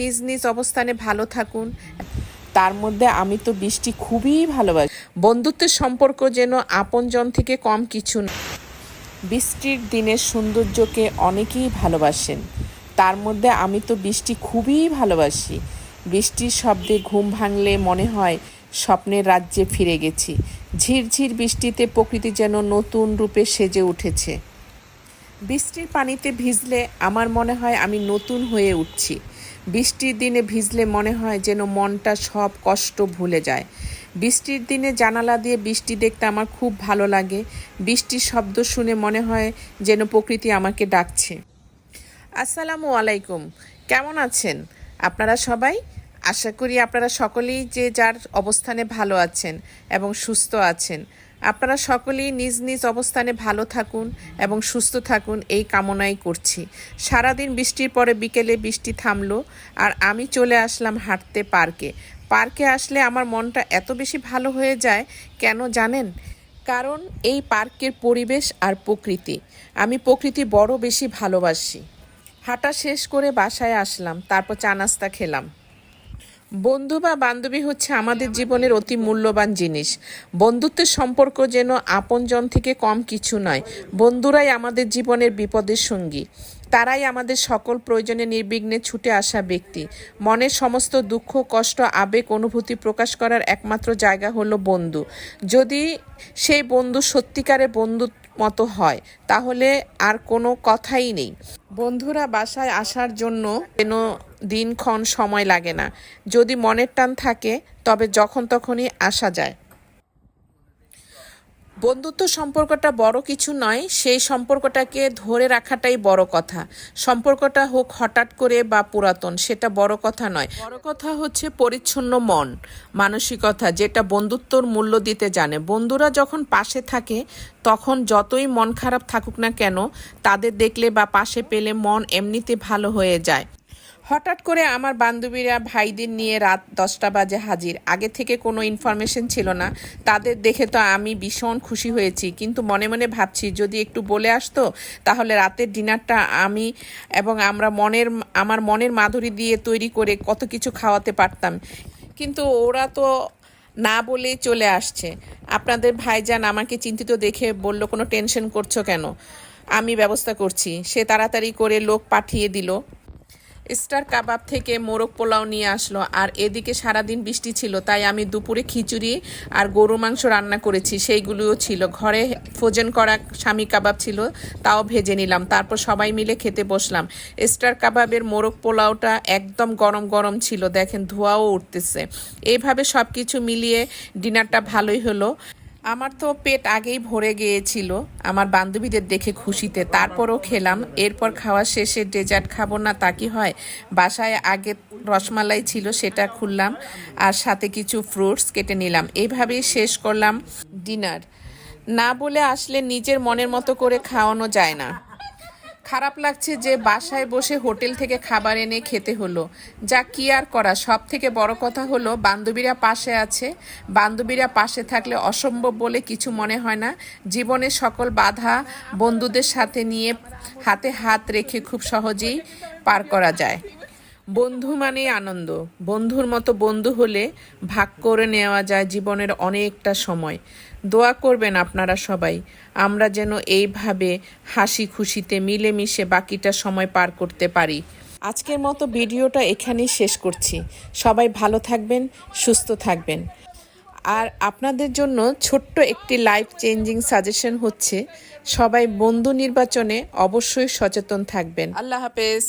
নিজ নিজ অবস্থানে ভালো থাকুন। তার মধ্যে আমি তো বৃষ্টি খুবই ভালোবাসি। বন্ধুত্বের সম্পর্ক যেন আপনজন থেকে কম কিছু না। বৃষ্টির দিনের সৌন্দর্যকে অনেকেই ভালোবাসেন। তার মধ্যে আমি তো বৃষ্টি খুবই ভালোবাসি। বৃষ্টির শব্দে ঘুম ভাঙলে মনে হয় স্বপ্নের রাজ্যে ফিরে গেছি। ঝিরঝির বৃষ্টিতে প্রকৃতি যেন নতুন রূপে সেজে উঠেছে। বৃষ্টির পানিতে ভিজলে আমার মনে হয় আমি নতুন হয়ে উঠছি। বৃষ্টির দিনে ভিজলে মনে হয় যেন মনটা সব কষ্ট ভুলে যায়। বৃষ্টির দিনে জানালা দিয়ে বৃষ্টি দেখতে আমার খুব ভালো লাগে। বৃষ্টির শব্দ শুনে মনে হয় যেন প্রকৃতি আমাকে ডাকছে। আসসালামু আলাইকুম। কেমন আছেন? আপনারা সবাই? আশা করি আপনারা সকলেই যে যার অবস্থানে ভালো আছেন এবং সুস্থ আছেন। আপনারা সকলেই নিজ নিজ অবস্থানে ভালো থাকুন এবং সুস্থ থাকুন, এই কামনাই করছি। সারাদিন বৃষ্টির পরে বিকেলে বৃষ্টি থামলো আর আমি চলে আসলাম হাঁটতে পার্কে। পার্কে আসলে আমার মনটা এত বেশি ভালো হয়ে যায় কেন জানেন? কারণ এই পার্কের পরিবেশ আর প্রকৃতি। আমি প্রকৃতি বড় বেশি ভালোবাসি। হাঁটা শেষ করে বাসায় আসলাম, তারপর চা নাস্তা খেলাম। বন্ধু বা বান্ধবী হচ্ছে আমাদের জীবনের অতি মূল্যবান জিনিস। বন্ধুত্বের সম্পর্ক যেন আপনজন থেকে কম কিছু নয়, বন্ধুরাই আমাদের জীবনের বিপদের সঙ্গী। তারাই আমাদের সকল প্রয়োজনে নির্বিঘ্নে ছুটে আসা ব্যক্তি। মনের সমস্ত দুঃখ, কষ্ট, আবেগ, অনুভূতি প্রকাশ করার একমাত্র জায়গা হলো বন্ধু। যদি সেই বন্ধু সত্যিকারে বন্ধু মতো হয়, তাহলে আর কোনো কথাই নেই। বন্ধুরা বাসায় আসার জন্য যেন দিনক্ষণ সময় লাগে না। যদি মনের টান থাকে, তবে যখন তখনই আসা যায়। বন্ধুত্ব সম্পর্কটা বড় কিছু নয়, সেই সম্পর্কটাকে ধরে রাখাটাই বড় কথা। সম্পর্কটা হোক হঠাৎ করে বা পুরাতন, সেটা বড় কথা নয়। বড় কথা হচ্ছে পরিচ্ছন্ন মন, মানসিকতা, যেটা বন্ধুত্বর মূল্য দিতে জানে। বন্ধুরা যখন পাশে থাকে, তখন যতই মন খারাপ থাকুক না কেন, তাদের দেখলে বা পাশে পেলে মন এমনিতে ভালো হয়ে যায়। হঠাৎ করে আমার বান্ধবীরা ভাইদের নিয়ে রাত দশটা বাজে হাজির। আগে থেকে কোনো ইনফরমেশন ছিল না। তাদের দেখে তো আমি ভীষণ খুশি হয়েছি। কিন্তু মনে মনে ভাবছি, যদি একটু বলে আসতো, তাহলে রাতের ডিনারটা আমি এবং আমরা মনের, আমার মনের মাধুরী দিয়ে তৈরি করে কত কিছু খাওয়াতে পারতাম। কিন্তু ওরা তো না বলেই চলে আসছে। আপনাদের ভাইজান আমাকে চিন্তিত দেখে বলল, কোনো টেনশন করছ কেন? আমি ব্যবস্থা করছি। সে তাড়াতাড়ি করে লোক পাঠিয়ে দিল। স্টার কাবাব থেকে মোরগ পোলাও নিয়ে আসলো। আর এদিকে সারাদিন বৃষ্টি ছিল, তাই আমি দুপুরে খিচুড়ি আর গরু মাংস রান্না করেছি। সেইগুলোও ছিল। ঘরে ফোজেন করা স্বামী কাবাব ছিল, তাও ভেজে নিলাম। তারপর সবাই মিলে খেতে বসলাম। স্টার কাবাবের মোরগ পোলাওটা একদম গরম গরম ছিল। দেখেন ধোঁয়াও উঠতেছে। এইভাবে সব কিছু মিলিয়ে ডিনারটা ভালোই হলো। আমার তো পেট আগেই ভরে গিয়েছিল। আমার বান্ধবীদের দেখে খুশিতে। তারপরও খেলাম। এরপর খাওয়া শেষে ডেজার্ট খাব না তা কি হয়? বাসায় আগে রসমালাই ছিল, সেটা খুললাম আর সাথে কিছু ফ্রুটস কেটে নিলাম। এইভাবেই শেষ করলাম ডিনার। না বলে আসলে নিজের মনের মতো করে খাওয়ানো যায় না। খারাপ লাগছে যে বাসায় বসে হোটেল থেকে খাবার এনে খেতে হলো। যা কি আর করা সব থেকে বড় কথা হলো বান্ধবীরা পাশে আছে। বান্ধবীরা পাশে থাকলে অসম্ভব বলে কিছু মনে হয় না। জীবনের সকল বাধা বন্ধুদের সাথে নিয়ে হাতে হাত রেখে খুব সহজেই পার করা যায়। বন্ধু মানে আনন্দ। বন্ধুর মতো বন্ধু হলে ভাগ করে নেওয়া যায় জীবনের অনেকটা সময়। দোয়া করবেন আপনারা সবাই। আমরা যেন এইভাবে হাসি খুশিতে মিলেমিশে বাকিটা সময় পার করতে পারি। আজকের মতো ভিডিওটা এখানেই শেষ করছি। সবাই ভালো থাকবেন, সুস্থ থাকবেন। আর আপনাদের জন্য ছোট্ট একটি লাইফ চেঞ্জিং সাজেশন হচ্ছে, সবাই বন্ধু নির্বাচনে অবশ্যই সচেতন থাকবেন। আল্লাহ হাফেজ।